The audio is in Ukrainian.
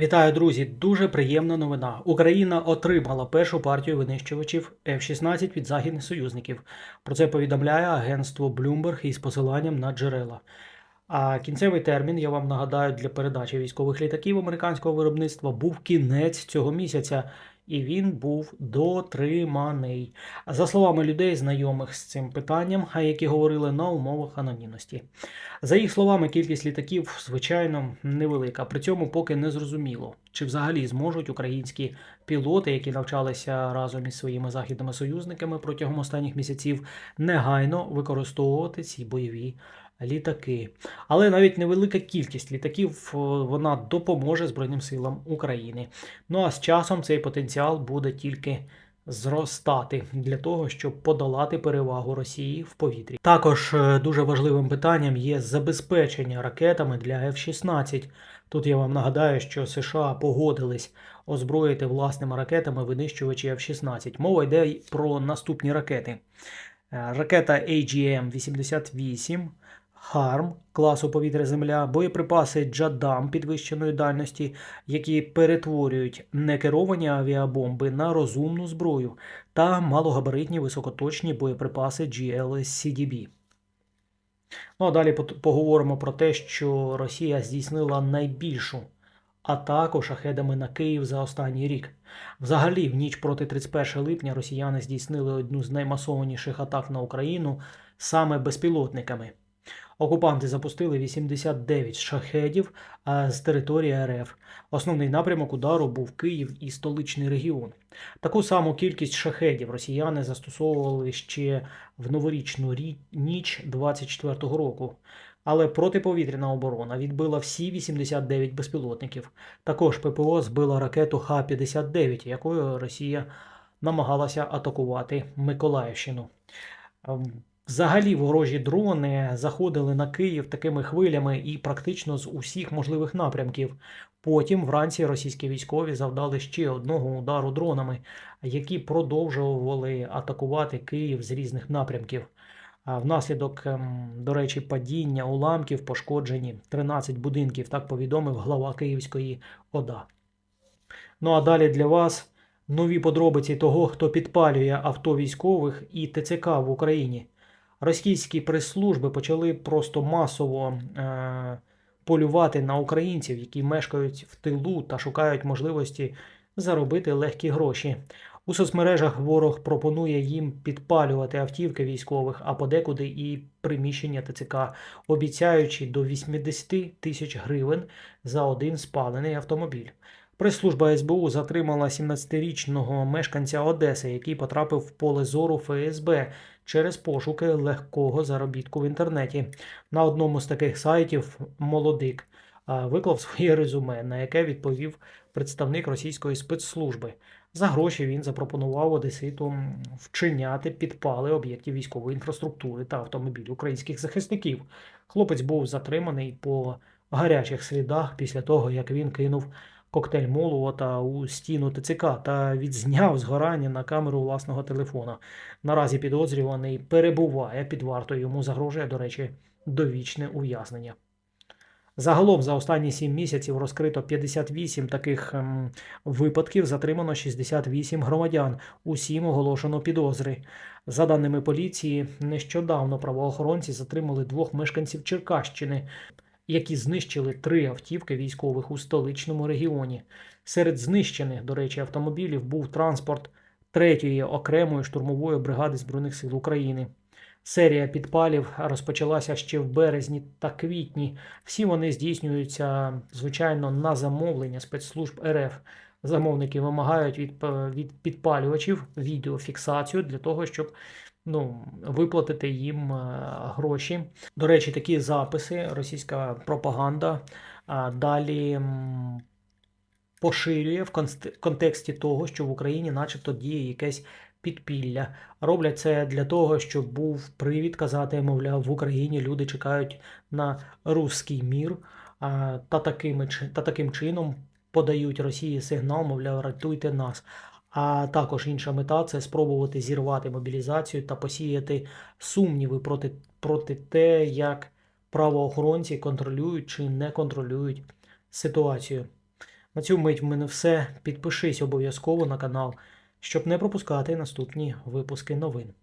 Вітаю, друзі! Дуже приємна новина. Україна отримала першу партію винищувачів F-16 від західних союзників. Про це повідомляє агентство Bloomberg із посиланням на джерела. А кінцевий термін, я вам нагадаю, для передачі військових літаків американського виробництва був кінець цього місяця, і він був дотриманий. За словами людей, знайомих з цим питанням, а які говорили на умовах анонімності. За їх словами, кількість літаків, звичайно, невелика. При цьому поки не зрозуміло, чи взагалі зможуть українські пілоти, які навчалися разом із своїми західними союзниками протягом останніх місяців, негайно використовувати ці бойові літаки. Але навіть невелика кількість літаків вона допоможе Збройним силам України. Ну а з часом цей потенціал буде тільки зростати для того, щоб подолати перевагу Росії в повітрі. Також е, дуже важливим питанням є забезпечення ракетами для F-16. Тут я вам нагадаю, що США погодились озброїти власними ракетами винищувачі F-16. Мова йде про наступні ракети. Е, Ракета AGM-88, HARM класу повітря-земля, боєприпаси Джадам підвищеної дальності, які перетворюють некеровані авіабомби на розумну зброю та малогабаритні високоточні боєприпаси GLSCDB. Ну а далі поговоримо про те, що Росія здійснила найбільшу атаку шахедами на Київ за останній рік. Взагалі, в ніч проти 31 липня росіяни здійснили одну з наймасованіших атак на Україну саме безпілотниками. Окупанти запустили 89 шахедів з території РФ. Основний напрямок удару був Київ і столичний регіон. Таку саму кількість шахедів росіяни застосовували ще в новорічну ніч 24-го року. Але протиповітряна оборона відбила всі 89 безпілотників. Також ППО збила ракету Х-59, якою Росія намагалася атакувати Миколаївщину. Взагалі ворожі дрони заходили на Київ такими хвилями і практично з усіх можливих напрямків. Потім вранці російські військові завдали ще одного удару дронами, які продовжували атакувати Київ з різних напрямків. А Внаслідок, ем, до речі, падіння уламків пошкоджені 13 будинків, так повідомив глава Київської ОДА. Ну а далі для вас нові подробиці того, хто підпалює авто військових і ТЦК в Україні. Російські прес-служби почали просто масово е- полювати на українців, які мешкають в тилу та шукають можливості заробити легкі гроші. У соцмережах ворог пропонує їм підпалювати автівки військових, а подекуди і приміщення ТЦК, обіцяючи до 80 тисяч гривень за один спалений автомобіль. Прес-служба СБУ затримала 17-річного мешканця Одеси, який потрапив в поле зору ФСБ через пошуки легкого заробітку в інтернеті. На одному з таких сайтів молодик виклав своє резюме, на яке відповів представник російської спецслужби. За гроші він запропонував Одеситу вчиняти підпали об'єктів військової інфраструктури та автомобілів українських захисників. Хлопець був затриманий по гарячих слідах після того, як він кинув коктейль Молота у стіну ТЦК та відзняв згорання на камеру власного телефона. Наразі підозрюваний перебуває під вартою. Йому загрожує, до речі, довічне ув'язнення. Загалом за останні 7 місяців розкрито 58 таких ем, випадків, затримано 68 громадян. Усім оголошено підозри. За даними поліції, нещодавно правоохоронці затримали двох мешканців Черкащини, які знищили три автівки військових у столичному регіоні. Серед знищених, до речі, автомобілів був транспорт 3-ї окремої штурмової бригади Збройних сил України. Серія підпалів розпочалася ще в березні та квітні. Всі вони здійснюються, звичайно, на замовлення спецслужб РФ. Замовники вимагають від, п- від підпалювачів відеофіксацію для того, щоб ну, виплатити їм е, гроші. До речі, такі записи російська пропаганда далі поширює в контексті того, що в Україні, начебто, діє якесь підпілля. Роблять це для того, щоб був привід казати, мовляв, в Україні люди чекають на руський мір, та, такими, чи- та таким чином подають Росії сигнал, мовляв, рятуйте нас. А також інша мета це спробувати зірвати мобілізацію та посіяти сумніви проти, проти те, як правоохоронці контролюють чи не контролюють ситуацію. На цю мить в мене все. Підпишись обов'язково на канал, щоб не пропускати наступні випуски новин.